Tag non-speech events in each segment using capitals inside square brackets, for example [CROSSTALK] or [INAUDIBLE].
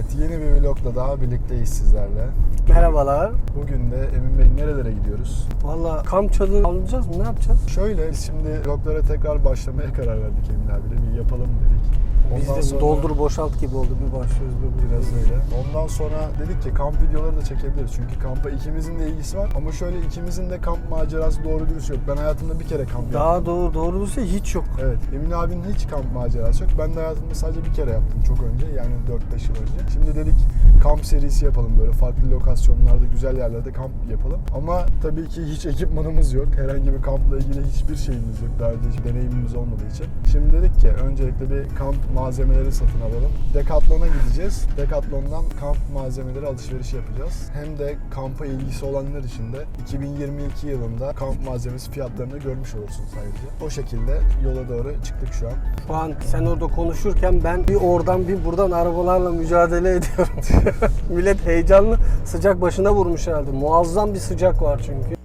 Evet yeni bir vlogla daha birlikteyiz sizlerle. Merhabalar. Bugün de Emin Bey nerelere gidiyoruz? Valla kamp çadırı alacağız mı? Ne yapacağız? Şöyle biz şimdi vloglara tekrar başlamaya karar verdik Emin abiyle. Bir yapalım dedik. Biz Ondan de sonra- doldur boşalt gibi oldu. Bir başlıyoruz bir Biraz biraz. öyle. Ondan sonra dedik ki kamp videoları da çekebiliriz. Çünkü kampa ikimizin de ilgisi var. Ama şöyle ikimizin de kamp macerası doğru dürüst yok. Ben hayatımda bir kere kamp yaptım. Daha doğru doğrusu hiç yok. Evet, Emin abinin hiç kamp macerası yok. Ben de hayatımda sadece bir kere yaptım çok önce. Yani 4-5 yıl önce. Şimdi dedik kamp serisi yapalım böyle farklı lokasyonlarda, güzel yerlerde kamp yapalım. Ama tabii ki hiç ekipmanımız yok. Herhangi bir kampla ilgili hiçbir şeyimiz yok. Daha önce hiç deneyimimiz olmadığı için. Şimdi dedik ki öncelikle bir kamp malzemeleri satın alalım. Decathlon'a gideceğiz. Decathlon'dan kamp malzemeleri alışverişi yapacağız. Hem de kampa ilgisi olanlar için de 2022 yılında kamp malzemesi fiyatlarını görmüş olursunuz ayrıca. O şekilde yola doğru çıktık şu an. Şu an sen orada konuşurken ben bir oradan bir buradan arabalarla mücadele ediyorum. [LAUGHS] Millet heyecanlı sıcak başına vurmuş herhalde. Muazzam bir sıcak var çünkü.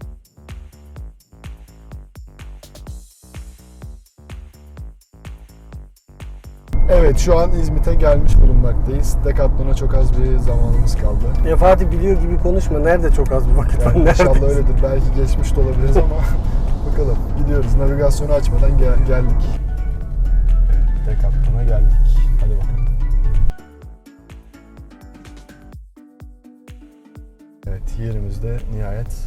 Evet şu an İzmit'e gelmiş bulunmaktayız. Decathlon'a çok az bir zamanımız kaldı. Ya Fatih biliyor gibi konuşma. Nerede çok az bir vakit var? Yani inşallah öyledir. Belki geçmiş de olabiliriz ama [LAUGHS] bakalım. Gidiyoruz. Navigasyonu açmadan gel- geldik. Decathlon'a geldik. Yerimizde nihayet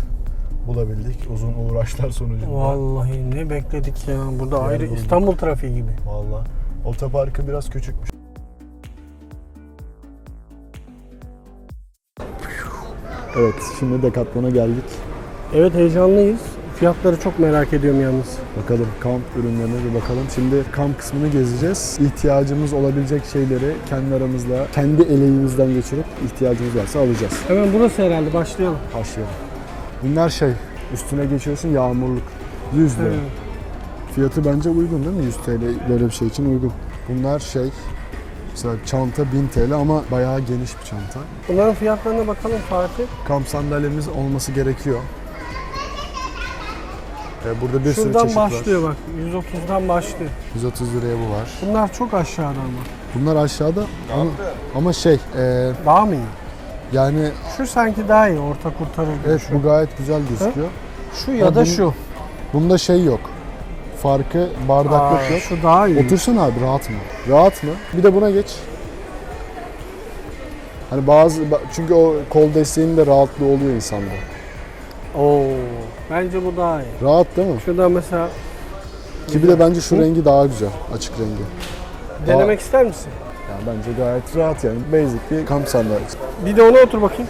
bulabildik. Uzun uğraşlar sonucunda. Vallahi ne bekledik ya. Burada ayrı bulduk. İstanbul trafiği gibi. Valla. Otoparkı biraz küçükmüş. Evet, şimdi Decathlon'a geldik. Evet heyecanlıyız. Fiyatları çok merak ediyorum yalnız. Bakalım kamp ürünlerine bir bakalım. Şimdi kamp kısmını gezeceğiz. İhtiyacımız olabilecek şeyleri kendi aramızda, kendi eleğimizden geçirip ihtiyacımız varsa alacağız. Hemen burası herhalde başlayalım. Başlayalım. Bunlar şey, üstüne geçiyorsun yağmurluk. 100 lira. Evet. Fiyatı bence uygun değil mi? 100 TL böyle bir şey için uygun. Bunlar şey, mesela çanta 1000 TL ama bayağı geniş bir çanta. Bunların fiyatlarına bakalım Fatih. Kamp sandalyemiz olması gerekiyor. Ee, burada bir sürü Şuradan çeşit var. başlıyor bak. 130'dan başlıyor. 130 liraya bu var. Bunlar çok aşağıda ama. Bunlar aşağıda ama, ama şey e, Daha mı iyi? yani Şu sanki daha iyi. Orta kurtarır gibi evet şu. bu gayet güzel gözüküyor. Şu ya Ha, da bunun- şu. Bunda şey yok. Farkı bardaklık Aa, yok. Şu daha iyi. Otursana abi rahat mı? Rahat mı? Bir de buna geç. Hani bazı çünkü o kol desteğinin de rahatlığı oluyor insanda. Oo. Bence bu daha iyi. Rahat değil mi? Şurada mesela Ki bir de bence şu rengi daha güzel. Açık rengi. denemek ister misin? Yani bence gayet rahat yani. Basic bir kamp sandalyesi. Bir de ona otur bakayım.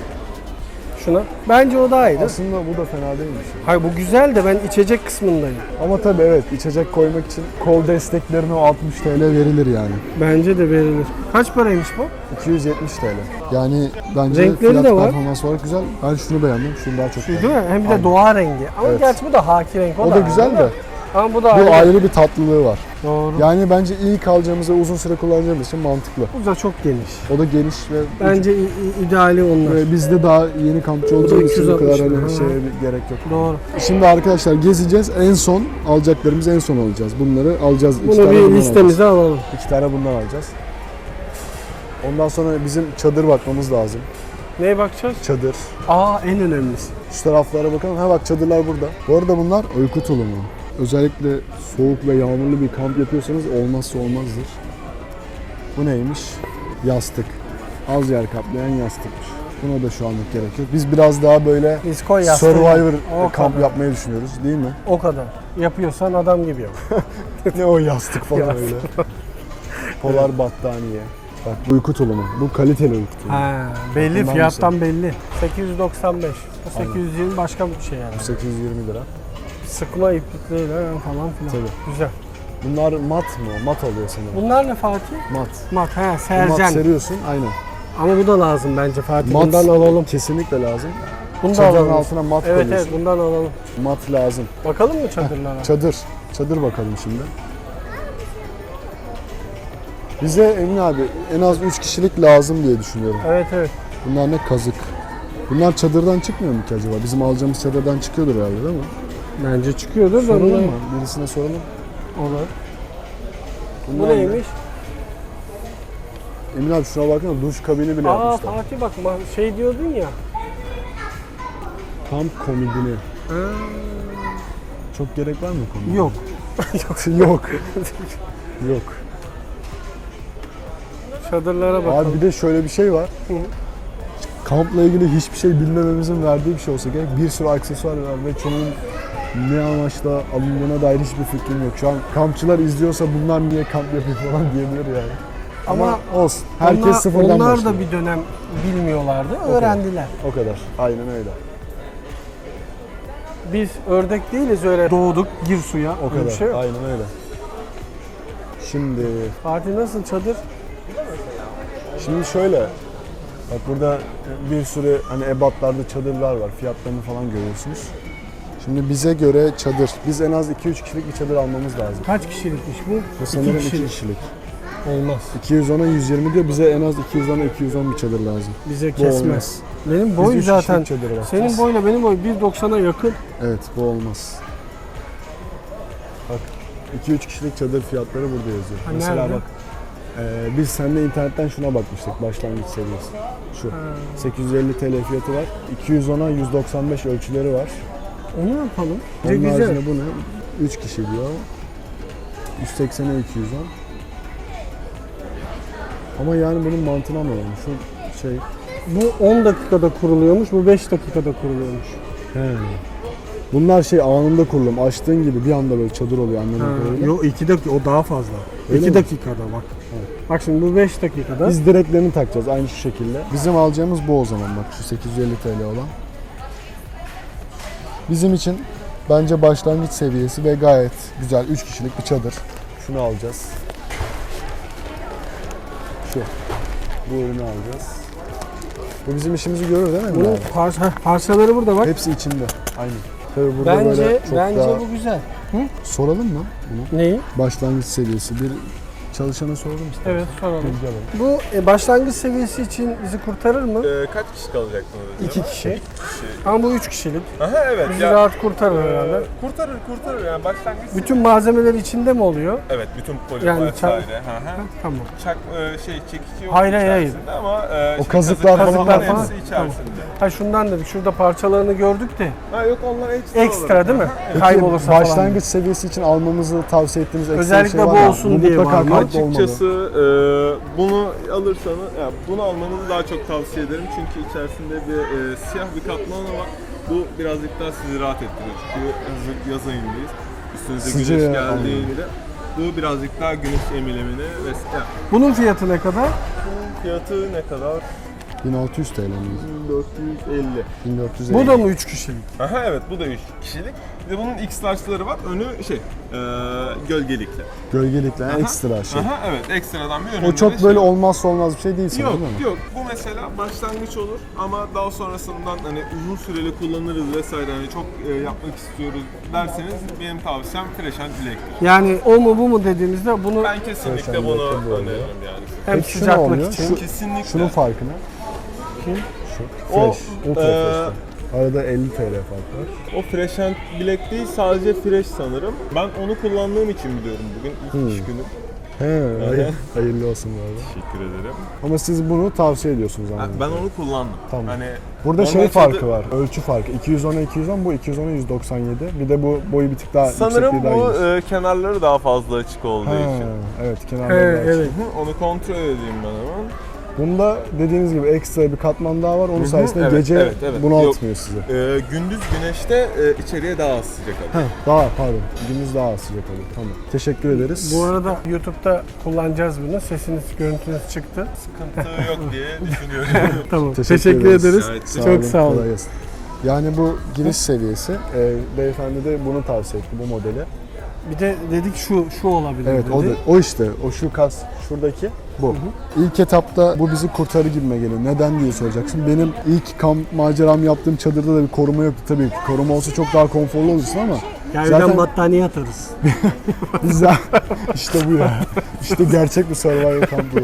Şuna. Bence o daha iyi. değil mi? Aslında bu da fena değilmiş. Hayır bu güzel de ben içecek kısmındayım. Ama tabii evet içecek koymak için kol desteklerine o 60 TL verilir yani. Bence de verilir. Kaç paraymış bu? 270 TL. Yani bence Renkleri fiyat de var. performans olarak güzel. Ben şunu beğendim. Şunu daha çok Şu beğendim. değil mi? Hem bir de Aynen. doğa rengi. Ama Evet. gerçi bu da haki renk. O, O da güzel de Ama bu da bu ayrı. ayrı bir tatlılığı var. Doğru. Yani bence ilk alacağımız ve uzun süre kullanacağımız için mantıklı. Bu da çok geniş. O da geniş ve Bence i- i- ideali onlar. ve biz de daha yeni kampçı olacağımız için bu 260 kadar lira. hani Ha. şeye gerek yok. Doğru. Şimdi arkadaşlar gezeceğiz. En son alacaklarımızı en son alacağız. Bunları alacağız. İki Bunu tane bir bundan alacağız. listemize alalım. İki tane bundan alacağız. Ondan sonra bizim çadır bakmamız lazım. Neye bakacağız? Çadır. Aa en önemlisi. Şu taraflara bakalım. Ha bak çadırlar burada. Bu arada bunlar uyku tulumu. Özellikle soğuk ve yağmurlu bir kamp yapıyorsanız olmazsa olmazdır. Bu neymiş? Yastık. Az yer kaplayan yastıkmış. Buna da şu anlık gerek yok. Biz biraz daha böyle Biz koy yastığı. Survivor O kamp kadar. yapmayı düşünüyoruz değil mi? O kadar. Yapıyorsan adam gibi yap. [LAUGHS] ne o yastık falan Yastık. öyle. Polar battaniye. Bak bu uyku tulumu. Bu kaliteli uyku tulumu. Ha, belli Bundan fiyattan belli. 895. Bu Aynen. 820 başka bir şey yani. 820 lira. Sıkma iplikleriyle falan filan. Tabii. Güzel. Bunlar mat mı? Mat oluyor sanırım. Bunlar ne Fatih? Mat. Mat ha Bu mat serzen. seriyorsun aynen. Ama bu da lazım bence Fatih. Mat Bundan alalım. kesinlikle lazım. Bunu da Çadırın alalım. altına mat Evet evet koyuyorsun. bundan alalım. Mat lazım. Bakalım mı çadırlara? Çadır. Çadır bakalım şimdi. Bize Emin abi en az 3 kişilik lazım diye düşünüyorum. evet evet. Bunlar ne kazık. Bunlar çadırdan çıkmıyor mu ki acaba? Bizim alacağımız çadırdan çıkıyordur herhalde değil mi? Bence çıkıyordur da Soralım bunlar- mı? Birisine soralım. Olur. Bu Bunlar ne? neymiş? Emin abi şuna bakın duş kabini bile Aa yapmışlar. Fatih bak ma- şey diyordun ya. Kamp komodini. Çok gerek var mı komodine? [LAUGHS] Yok. Yok. Yok. Çadırlara bakalım. Abi bir de şöyle bir şey var. Hı. Kampla ilgili hiçbir şey bilmememizin verdiği bir şey olsa gerek. Bir sürü aksesuar var ve çoğunun ne amaçla alındığına dair hiçbir fikrim yok. Şu an kampçılar izliyorsa bunlar niye kamp yapıyor falan [LAUGHS] diyebilir yani. Ama, Ama olsun. Herkes onlar, sıfırdan onlar başlıyor. da bir dönem bilmiyorlardı. Öğrendiler. O kadar. Aynen öyle. Biz ördek değiliz öyle doğduk gir suya. O kadar. Şey yok. Aynen öyle. Şimdi Fatih nasıl çadır? Şimdi şöyle. Bak burada bir sürü hani ebatlarda çadırlar var. Fiyatlarını falan görüyorsunuz. Şimdi bize göre çadır. Biz en az 2-3 kişilik bir çadır almamız lazım. Kaç kişilikmiş bu? Bu sanırım 2 kişilik. kişilik. Olmaz. 210'a 120 diyor. Bize en az 210'a 210 bir çadır lazım. Bize Bu kesmez. olmaz. Benim Biz boy üç zaten kişilik bakacağız. senin boyla benim boy 1.90'a yakın. Evet bu olmaz. Bak 2-3 kişilik çadır fiyatları burada yazıyor. Ha, Mesela nerede? bak. e, biz seninle internetten şuna bakmıştık başlangıç seviyesi. Şu. 850 TL fiyatı var. 210'a 195 ölçüleri var. Onu yapalım. Onun güzel. haricinde bu ne? 3 kişi diyor. 180'e 210. Ama yani bunun mantığını anlamadım. Şu şey... Bu 10 dakikada kuruluyormuş, bu 5 dakikada kuruluyormuş. He. Bunlar şey anında kurulum. Açtığın gibi bir anda böyle çadır oluyor anladığım kadarıyla. Yok 2 dakika o daha fazla. Öyle 2 mi? dakikada bak. Bak şimdi bu 5 dakikada. Biz direklerini takacağız aynı şu şekilde. Bizim alacağımız bu o zaman bak şu 850 TL olan. Bizim için bence başlangıç seviyesi ve gayet güzel 3 kişilik bir çadır. Şunu alacağız. Şu. Bu ürünü alacağız. Bu bizim işimizi görür değil mi? Bunun abi? parça, heh, parçaları burada bak. Hepsi içinde. Aynen. Tabii burada böyle Bence çok bence daha... bu güzel. Soralım mı bunu? Neyi? Başlangıç seviyesi. Bir çalışana soralım istersen. Evet soralım. Bu e, başlangıç seviyesi için bizi kurtarır mı? Ee, kaç kişi kalacaktınız acaba? 2 kişi. kişi. Ama bu 3 kişilik. Aha evet. Bizi ya, rahat kurtarır herhalde. e, kurtarır kurtarır yani başlangıç. Bütün malzemeler içinde mi oluyor? Evet bütün poli Yani çak- vesaire. Hı hı. Tamam. Çak e, şey çekici yok Hayır, hayır, ama e, O şey, kazıklar falan- kazıklar falan. hepsi içerisinde. Ha şundan dedik. Şurada parçalarını gördük de. Ha yok onlar ekstra. Ekstra değil mi? Peki, Kaybolursa falan. başlangıç seviyesi için almamızı tavsiye ettiğiniz ekstra Özellikle şey bu var mı? olsun bu diye var? Açıkçası e, bunu alırsanız, ya bunu almanızı daha çok tavsiye ederim çünkü içerisinde bir e, siyah bir katmanı var. Bu birazcık daha sizi rahat ettirir çünkü hazır yaz ayındayız. Üstünüze Sıcağı, güneş geldiğinde bu birazcık daha güneş emilimini ve ya, Bunun fiyatı ne kadar? fiyatı ne kadar? 1600 TL mi? 1450. 1450. Bu da mı 3 kişilik? Aha evet bu da 3 kişilik. Bir de bunun X large'ları var. Önü şey, e, gölgelikli. Gölgelikle Aha. ekstra şey. Aha evet ekstradan bir önünde O çok şey böyle var. olmazsa olmaz bir şey değil sanırım Yok değil mi? yok bu mesela başlangıç olur ama daha sonrasından hani uzun süreli kullanırız vesaire hani çok e, yapmak istiyoruz derseniz benim tavsiyem Fresh and Black'tir. Yani o mu bu mu dediğimizde bunu Ben kesinlikle Fresh bunu öneririm yani. hem Peki sıcaklık oluyor? için. Şu- Kesinlikle. Şunun farkı ne? Kim? Şu. O, Fresh. Ultra eee, fresh'te. Arada 50 TL fark var. O Fresh and Black değil sadece Fresh sanırım. Ben onu kullandığım için biliyorum bugün ilk Hmm. iş günüm. He, hayır- hayırlı olsun bu arada. Teşekkür ederim. Ama siz bunu tavsiye ediyorsunuz anladım. Ben onu kullandım. Tamam. Hani Burada şey farkı var. Ölçü farkı. 210'a 210 bu 210'a 197. Bir de bu boyu bir tık daha Sanırım daha bu geniş. e, kenarları daha fazla açık olduğu Ha, için. evet He, kenarları daha açık. evet. Hı, Onu kontrol edeyim ben hemen. Bunda dediğiniz gibi ekstra bir katman daha var. Onun sayesinde evet, gece evet, evet. bunu Yok. atmıyor size. Ee, gündüz güneşte e, içeriye daha az sıcak alıyor. Heh, daha pardon. Gündüz daha az sıcak oluyor. Tamam. Teşekkür ederiz. Bu arada YouTube'da kullanacağız bunu. Sesiniz, görüntünüz çıktı. Sıkıntı yok diye [LAUGHS] düşünüyorum. Tamam. Teşekkür Teşekkür, ederiz. ederiz. Gayet Çok sağ olun. kolay gelsin. Yani bu giriş seviyesi. E, beyefendi de bunu tavsiye etti bu modeli. Bir de dedik şu şu olabilir Evet dedi. o da, o işte o şu kas şuradaki bu. İlk etapta bu bizi kurtarı gibime geliyor. Neden diye soracaksın. Benim ilk kamp maceram yaptığım çadırda da bir koruma yoktu tabii ki. Koruma olsa çok daha konforlu olursun ama Yani Zaten- battaniye atarız. [LAUGHS] biz işte bu ya. İşte gerçek bir survival kamp bu.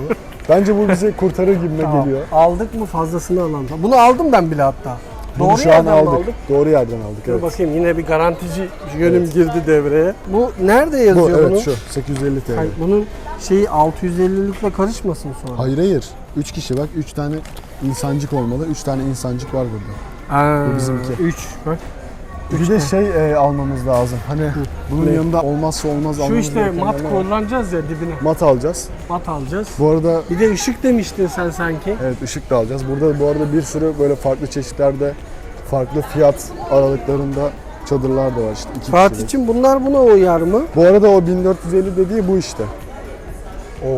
Bence bu bizi kurtarır gibime Tamam. geliyor. Aldık mı fazlasını alalım. Bunu aldım ben bile hatta. Bunu Doğru şu an yerden mi aldık. aldık? Doğru yerden aldık. Dur Evet. bakayım yine bir garantici yönüm girdi devreye. Bu nerede yazıyor Bu evet şu 850 TL. Hayır, bunun şeyi 650'likle karışmasın sonra. Hayır hayır. 3 kişi bak 3 tane insancık olmalı. 3 tane insancık var burada. Aa, Bu bizimki. 3 bak. Bir de şey e, almamız lazım. Hani bunun Ne? yanında olmazsa olmaz Şu almamız işte gereken mat yerler var. kullanacağız ya dibine. Mat alacağız. Mat alacağız. Bu arada Bir de ışık demiştin sen sanki. evet ışık da alacağız. Burada bu arada bir sürü böyle farklı çeşitlerde farklı fiyat aralıklarında çadırlar da var işte. iki Fatih kişilik. için bunlar buna uyar mı? Bu arada o 1450 dediği bu işte. Oo,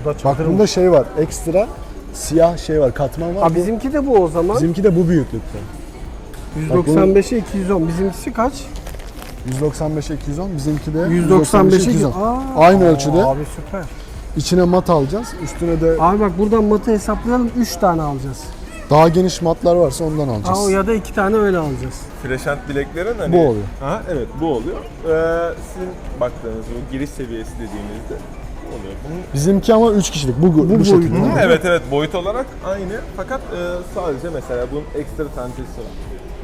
bu da Bak bunda şey var. Ekstra siyah şey var. Katman var. Ha, Bu- bizimki de bu o zaman. Bizimki de bu büyüklükte. 195'e 210. Bizimkisi kaç? 195'e 210. Bizimki de 195'e 210. 210. Aa, Aynı ölçüde. Abi süper. İçine mat alacağız. Üstüne de Abi bak buradan matı hesaplayalım 3 tane alacağız. daha geniş matlar varsa ondan Ha, alacağız. o ya da 2 tane öyle alacağız. Freşent bileklerin hani... Bu oluyor. Aha, evet bu oluyor. Ee, sizin baktığınız bu giriş seviyesi dediğimizde oluyor. Bunun Bizimki ama 3 kişilik. Bu, bu, Bu şekilde. boyutta. Hı, evet evet boyut olarak aynı fakat e, sadece mesela bunun ekstra tentesi var.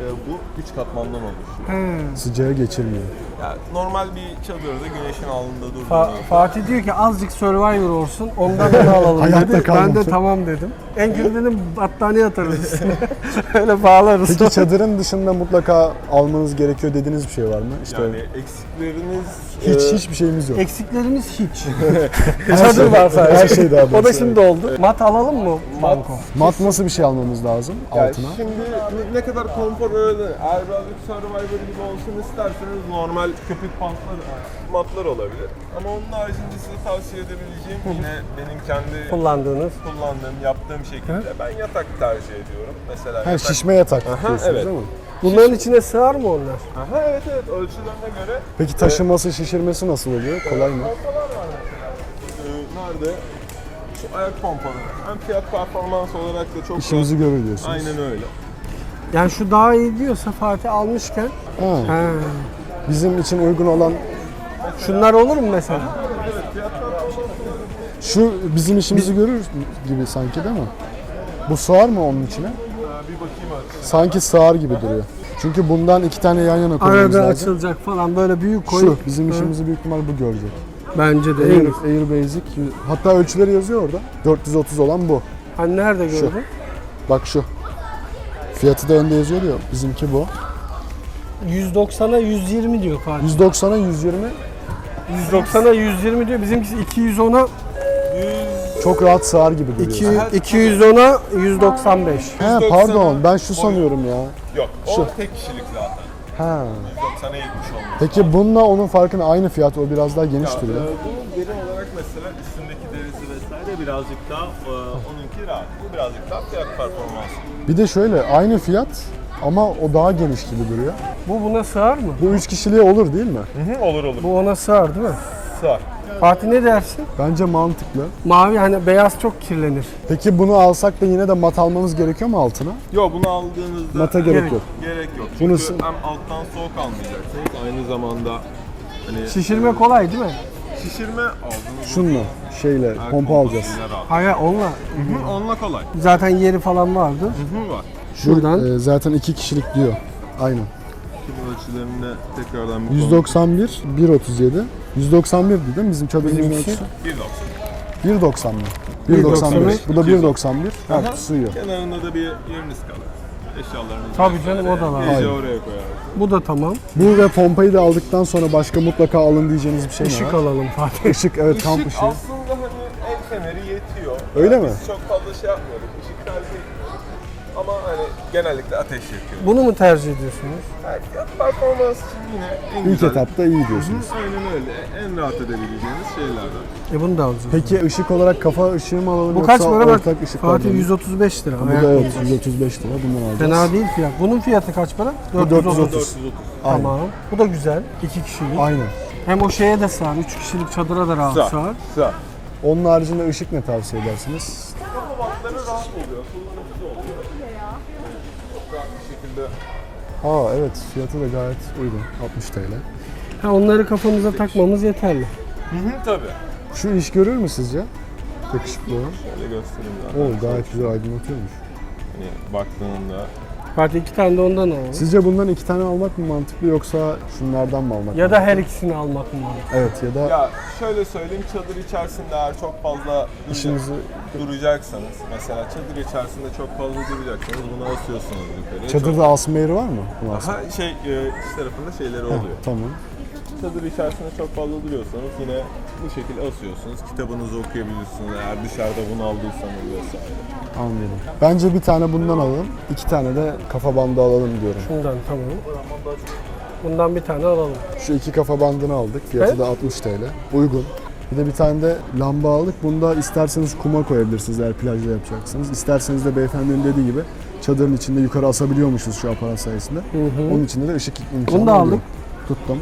E, bu güç katmandan oluşuyor. He. Sıcağı geçirmiyor. Yani normal bir çadırda güneşin alnında Fa- durduğunuzda Fatih diyor ki azıcık Survivor olsun ondan onu alalım Hayatta dedi. Ben de tamam dedim. En kötü dedim battaniye atarız üstüne. [LAUGHS] Öyle bağlarız. Peki çadırın dışında mutlaka almanız gerekiyor dediğiniz bir şey var mı? İşte yani eksikleriniz hiç e, hiçbir şeyimiz yok. Eksiklerimiz hiç. [LAUGHS] Her Çadır şey- var sadece. Her şey daha O da şimdi oldu. Mat alalım mı? mat, Banko. Mat nasıl bir şey almamız lazım yani altına? şimdi ne- ne kadar konfor öyle eğer birazcık Survivor gibi olsun isterseniz normal köpük pantlar matlar olabilir. Ama onun haricinde size tavsiye edebileceğim yine benim kendi Kullandığınız. kullandığım, yaptığım şekilde ben yatak tercih ediyorum. Mesela Ha, yatak... şişme yatak Aha, diyorsunuz evet. değil mi? Bunların içine sığar mı onlar? Aha evet evet ölçülerine göre Peki taşıması, şişirmesi nasıl oluyor? Kolay mı? pompalar var mesela. Ee, nerede? Şu ayak pompaları. Hem fiyat performans olarak da çok İşimizi görür diyorsunuz. Aynen öyle. Yani şu daha iyi diyorsa Fatih almışken. Ha, He. bizim için uygun olan Şunlar olur mu mesela? Şu bizim işimizi görür gibi sanki değil mi? Bu sığar mı onun içine? Bir bakayım ölçüsü. Sanki sığar gibi duruyor. Çünkü bundan iki tane yan yana koymamız Arada lazım. açılacak falan böyle büyük Şu koyup. bizim Hı. işimizi büyük ihtimal bu görecek. Bence de. Air, en- Air Basic. Hatta ölçüleri yazıyor orada. 430 olan bu. Hani nerede Şu. gördün? Bak şu. Fiyatı da önde yazıyor diyor. Bizimki bu. 190'a 120 diyor Fatih. 190'a 120 190'a 120 diyor. Bizimkisi 210'a çok rahat sığar gibi duruyor. 200 210'a 195. He pardon ben şu sanıyorum ya. Yok o Şu. tek kişilik zaten. Ha. 190'a 70 olmuş. Peki bununla onun farkını aynı fiyat o biraz daha geniş duruyor. e, bunun deri olarak mesela üstündeki vesaire birazcık daha e, onunki rahat. Bu birazcık daha fiyat performans. Bir de şöyle aynı fiyat ama o daha geniş gibi duruyor. Bu buna sığar mı? Bu üç kişiliğe olur değil mi? olur olur. Bu ona sığar değil mi? Sığar. Fatih ne dersin? Bence mantıklı. Mavi hani beyaz çok kirlenir. Peki bunu alsak da yine de mat almamız gerekiyor mu altına? Yok bunu aldığınızda Mata gerek Gerek. yok. gerek yok. Bunu Çünkü sı- hem alttan soğuk almayacaksınız aynı zamanda hani Şişirme kolay değil mi? Şişirme aldığınız Şunla şeyle Her pompa alacağız. pompasıyla rahat. Hayır onunla. Hı, onunla kolay. Zaten yeri falan vardı. Hı hı var. Şuradan. E, zaten iki kişilik diyor. Aynen. Şimdi ölçülerinde tekrardan bir 191, 137. 191 değil mi bizim çadırımızın Bizimkisi? ölçüsü? 1.90. 1.90 mı? 1.91. 1.95. Bu da 1.91. Aha. Ha, sığıyor. Kenarında da bir yeriniz kalır. Eşyalarınızı Tabii vesaire canım, o da var. Gece oraya koyarız. Bu da tamam. Bu ve pompayı da aldıktan sonra başka mutlaka alın diyeceğiniz bir şey mi Işık var? alalım Fatih. Işık evet kamp Işık ışığı. aslında hani el feneri yetiyor. Öyle Yani mi? Biz çok fazla şey yapmıyorduk. Ama hani genellikle ateş yakıyor. Bunu mu tercih ediyorsunuz? Yani fiyat performans için yine en İlk güzel. etapta iyi diyorsunuz. Hı, Aynen öyle. En rahat edebileceğiniz şeylerden. E bunu da alacağız. Peki ışık olarak kafa ışığı mı alalım Bu yoksa kaç para bak? ortak ışıklar Fatih mı? 135 lira. Bu Ayak da evet pompası. 135 lira bundan alacağız. Fena değil fiyat. Bunun fiyatı kaç para? Bu 430. Aynen. Tamam. Bu da güzel. İki kişilik. Aynen. Hem o şeye de sığar. Üç kişilik çadıra da rahat Sığar. Güzel. Onun haricinde ışık ne tavsiye edersiniz? Kafa bantları rahat oluyor. Çok rahat bir şekilde Aa evet fiyatı da gayet uygun. 60 TL. Ha, onları kafamıza takmamız yeterli. Hı hı tabii. Şu iş görür mü sizce? Yakışıklı olan. Şöyle göstereyim zaten. Oo gayet güzel aydınlatıyormuş. Hani baktığında Fatih iki tane de ondan alalım. Sizce bundan iki tane almak mı mantıklı yoksa şunlardan mı almak Ya da mantıklı? her ikisini almak mı? mantıklı? Evet ya da Ya şöyle söyleyeyim çadır içerisinde eğer çok fazla duracak- işinizi duracaksanız mesela çadır içerisinde çok fazla duracaksanız bunu asıyorsunuz yukarıya. çadırda asma yeri var mı? Bunu asma. Aha, şey e, iç tarafında şeyleri Heh, oluyor. Tamam. Çadır içerisinde çok fazla duruyorsanız yine bu şekilde asıyorsunuz. Kitabınızı okuyabilirsiniz eğer dışarıda bunu aldıysanız vesaire. Anladım. Bence bir tane bundan alalım. iki tane de kafa bandı alalım diyorum. Şundan tamam. Bundan bir tane alalım. Şu iki kafa bandını aldık. Fiyatı Evet. da 60 TL. Uygun. Bir de bir tane de lamba aldık. Bunda isterseniz kuma koyabilirsiniz eğer plajda yapacaksınız. İsterseniz de beyefendinin dediği gibi çadırın içinde yukarı asabiliyormuşuz şu aparat sayesinde. Onun içinde de ışık imkanı Bunu da oluyor. aldık. Tuttum.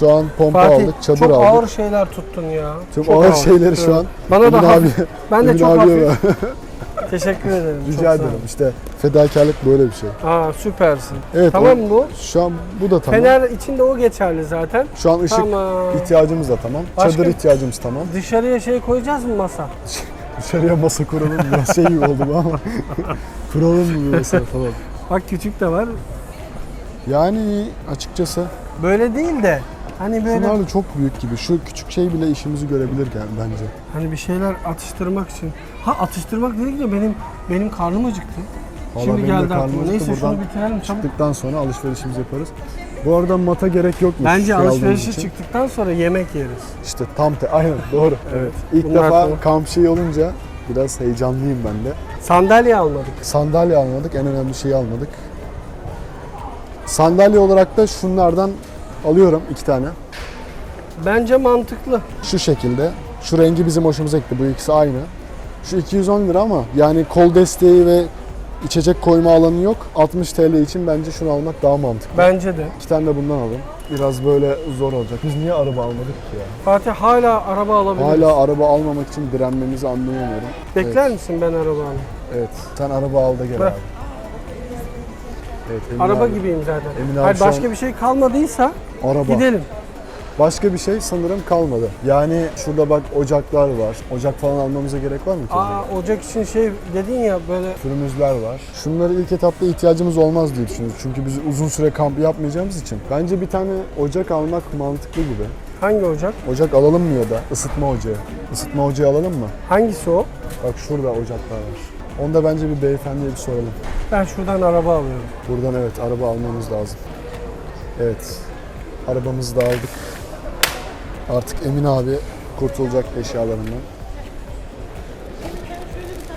Şu an pompa Fatih aldık, çadır çok aldık. ağır şeyler tuttun ya. çok, ağır, şeyleri şu an Bana da hafif. abi, Ben de çok hafif. [LAUGHS] Teşekkür ederim. çok Rica ederim. İşte fedakarlık böyle bir şey. Aa süpersin. Evet. Tamam o- bu. Şu an bu da tamam. Fener için de o geçerli zaten. Şu an ışık Tamam. ihtiyacımız da tamam. Başka- Çadır ihtiyacımız tamam. Dışarıya şey koyacağız mı masa? [LAUGHS] Dışarıya masa kuralım biraz şey gibi oldu bu ama. [LAUGHS] kuralım mı masa falan. Bak küçük de var. Yani açıkçası Böyle değil de hani böyle şunlar da çok büyük gibi. Şu küçük şey bile işimizi görebilir yani bence. hani bir şeyler atıştırmak için. Ha atıştırmak dedik de benim benim karnım acıktı. Vallahi Şimdi geldi aklıma. Neyse şunu bitirelim. Çıktıktan sonra alışverişimizi yaparız. Bu arada mata gerek yokmuş. Bence şey alışverişe çıktıktan sonra yemek yeriz. İşte tam te aynen doğru. Evet. İlk Bunlar defa tamam. kamp şeyi olunca biraz heyecanlıyım ben de. Sandalye almadık. Sandalye almadık. En önemli şeyi almadık. Sandalye olarak da şunlardan alıyorum iki tane. Bence mantıklı. Şu şekilde. Şu rengi bizim hoşumuza gitti. Bu ikisi aynı. Şu 210 lira ama yani kol desteği ve içecek koyma alanı yok. 60 TL için bence şunu almak daha mantıklı. Bence de. İki tane de bundan alalım. Biraz böyle zor olacak. Biz niye araba almadık ki ya? Fatih hala araba alabiliriz. Hala araba almamak için direnmemizi anlayamıyorum. Bekler Evet. misin ben araba alayım? Evet. Sen araba al da gel Ver. abi. Evet, Emin Araba abi. gibiyim zaten. Emin abi Hayır, şu an- başka bir şey kalmadıysa Araba. gidelim. Başka bir şey sanırım kalmadı. Yani şurada bak ocaklar var. Ocak falan almamıza gerek var mı ki? Aa ocak için şey dedin ya böyle Fırınızlar var. Şunları ilk etapta ihtiyacımız olmaz diye düşünüyoruz. Çünkü biz uzun süre kamp yapmayacağımız için. Bence bir tane ocak almak mantıklı gibi. hangi ocak? Ocak alalım mı ya da ısıtma ocağı? Isıtma ocağı alalım mı? Hangisi o? Bak şurada ocaklar var. Onda bence bir beyefendiye bir soralım. Ben şuradan araba alıyorum. Buradan evet araba almamız lazım. Evet. Arabamızı da aldık. Artık Emin abi kurtulacak eşyalarından.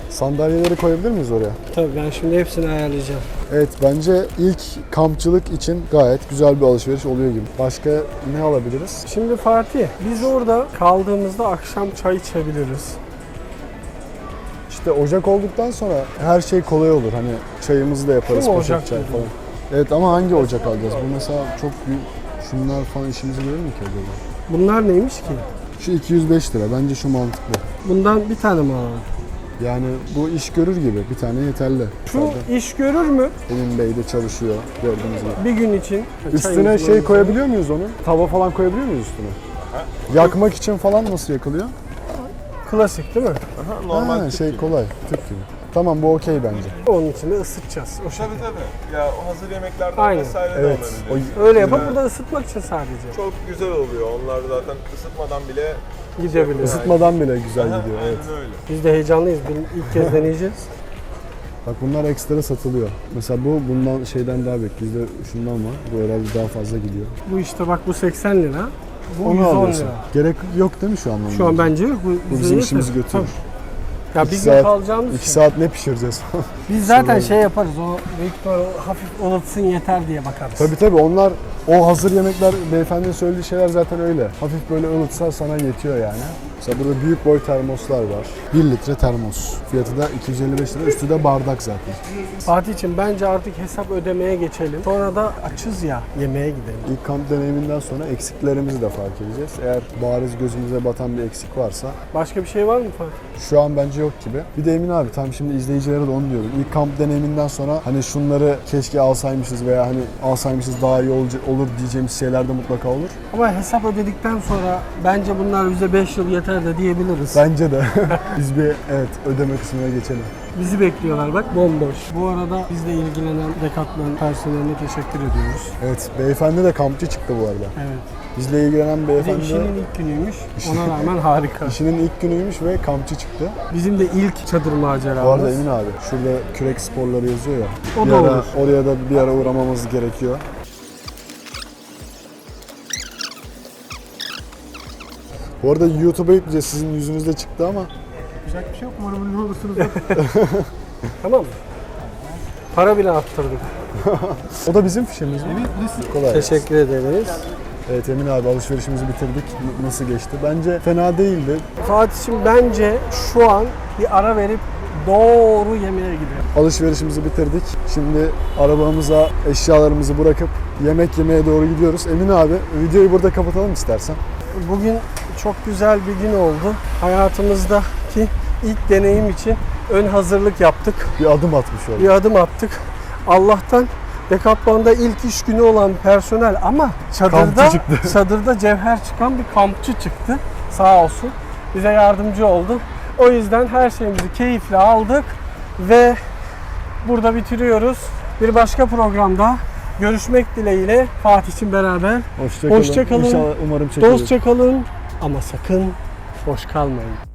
Sandalyeleri koyabilir miyiz oraya? Tabii ben şimdi hepsini ayarlayacağım. Evet bence ilk kampçılık için gayet güzel bir alışveriş oluyor gibi. Başka ne alabiliriz? Şimdi Fatih biz orada kaldığımızda akşam çay içebiliriz. İşte ocak olduktan sonra her şey kolay olur. Hani çayımızı da yaparız, poşet ocak çay falan. Evet ama hangi ocak alacağız? Bu mesela çok büyük. Şunlar falan işimizi görür mü ki acaba? Bunlar neymiş ki? Şu 205 lira. Bence şu mantıklı. Bundan bir tane mi alalım? Yani bu iş görür gibi. Bir tane yeterli. Şu Zaten iş görür mü Emin Bey de çalışıyor gördüğünüz gibi. bir gün için? Üstüne Çayımızı şey koyabiliyor muyuz onun? Tava falan koyabiliyor muyuz üstüne? Yakmak için falan nasıl yakılıyor? Klasik değil mi? Aha, normal ha, şey gibi. kolay. Tüp gibi. Tamam bu okey bence. Onun içinde ısıtacağız. O. Tabii tabii. Ya o hazır yemeklerden Aynen. vesaire de Evet. alabiliriz. Öyle yapıp Evet. burada ısıtmak için sadece Çok güzel oluyor. Onlar zaten ısıtmadan bile gidebilir. Isıtmadan bile güzel Aha, gidiyor. aynen Evet. öyle. Biz de heyecanlıyız. Bir- İlk kez [LAUGHS] deneyeceğiz. Bak bunlar ekstra satılıyor. Mesela bu bundan şeyden daha büyük. Bizde şundan var. Bu herhalde daha fazla gidiyor. Bu işte bak bu 80 lira. Bu Onu 110 alıyorsun. lira. Gerek yok değil mi şu anlamda? Şu an bence yok. Bu, Bu bizim işimizi götürür. Ya İki gün saat- kalacağımız için. saat ne pişireceğiz? [LAUGHS] Biz zaten şey yaparız. O büyük ihtimalle o hafif ılıtsın yeter diye bakarız. tabii tabii onlar o hazır yemekler beyefendinin söylediği şeyler zaten öyle. Hafif böyle ılıtsa sana yetiyor yani. Mesela burada büyük boy termoslar var. 1 litre termos. Fiyatı da 255 lira. Üstü de bardak zaten. Fatih için bence artık hesap ödemeye geçelim. Sonra da açız ya yemeğe gidelim. İlk kamp deneyiminden sonra eksiklerimizi de fark edeceğiz. Eğer bariz gözümüze batan bir eksik varsa Başka bir şey var mı Fatih? Şu an bence yok gibi. Bir de Emin abi tam şimdi izleyicilere de onu diyorum. İlk kamp deneyiminden sonra hani şunları keşke alsaymışız veya hani alsaymışız daha iyi olca- olur diyeceğimiz şeyler de mutlaka olur. Ama hesap ödedikten sonra bence bunlar bize 5 yıl yeter de diyebiliriz. Bence de. [LAUGHS] Biz bir evet ödeme kısmına geçelim. Bizi bekliyorlar bak bomboş. Bu arada bizle ilgilenen Decathlon personeline teşekkür ediyoruz. Evet beyefendi de kampçı çıktı bu arada. Evet. Bizle ilgilenen Bir de beyefendi işinin ilk günüymüş. Ona rağmen harika. işinin ilk günüymüş ve kampçı çıktı. Bizim de ilk çadır maceramız. Bu arada Emin abi şurada kürek sporları yazıyor ya. O bir da ara, olur. Oraya da bir ara uğramamız gerekiyor. Bu arada YouTube'a yükleyeceğiz. Sizin yüzünüzde çıktı ama Yapacak bir şey yok. Umarım ünlü olursunuz. [LAUGHS] tamam mı? Para bile attırdık. o da bizim fişimiz mi? Evet, Kolay. Teşekkür ederiz. Evet Emin abi alışverişimizi bitirdik. Nasıl geçti? Bence fena değildi. Fatih'im bence şu an bir ara verip doğru yemeğe gidelim. Alışverişimizi bitirdik. Şimdi arabamıza eşyalarımızı bırakıp yemek yemeye doğru gidiyoruz. Emin abi videoyu burada kapatalım istersen. Bugün çok güzel bir gün oldu. Hayatımızdaki ilk deneyim için ön hazırlık yaptık. Bir adım atmış olduk. Bir adım attık. Allah'tan Decathlon'da ilk iş günü olan personel ama çadırda [LAUGHS] çadırda cevher çıkan bir kampçı çıktı. Sağ olsun. Bize yardımcı oldu. O yüzden her şeyimizi keyifle aldık ve burada bitiriyoruz. Bir başka programda görüşmek dileğiyle Fatih'in beraber. Hoşçakalın. Hoşça kalın. İnşallah umarım çekeriz. Dostça kalın ama sakın boş kalmayın.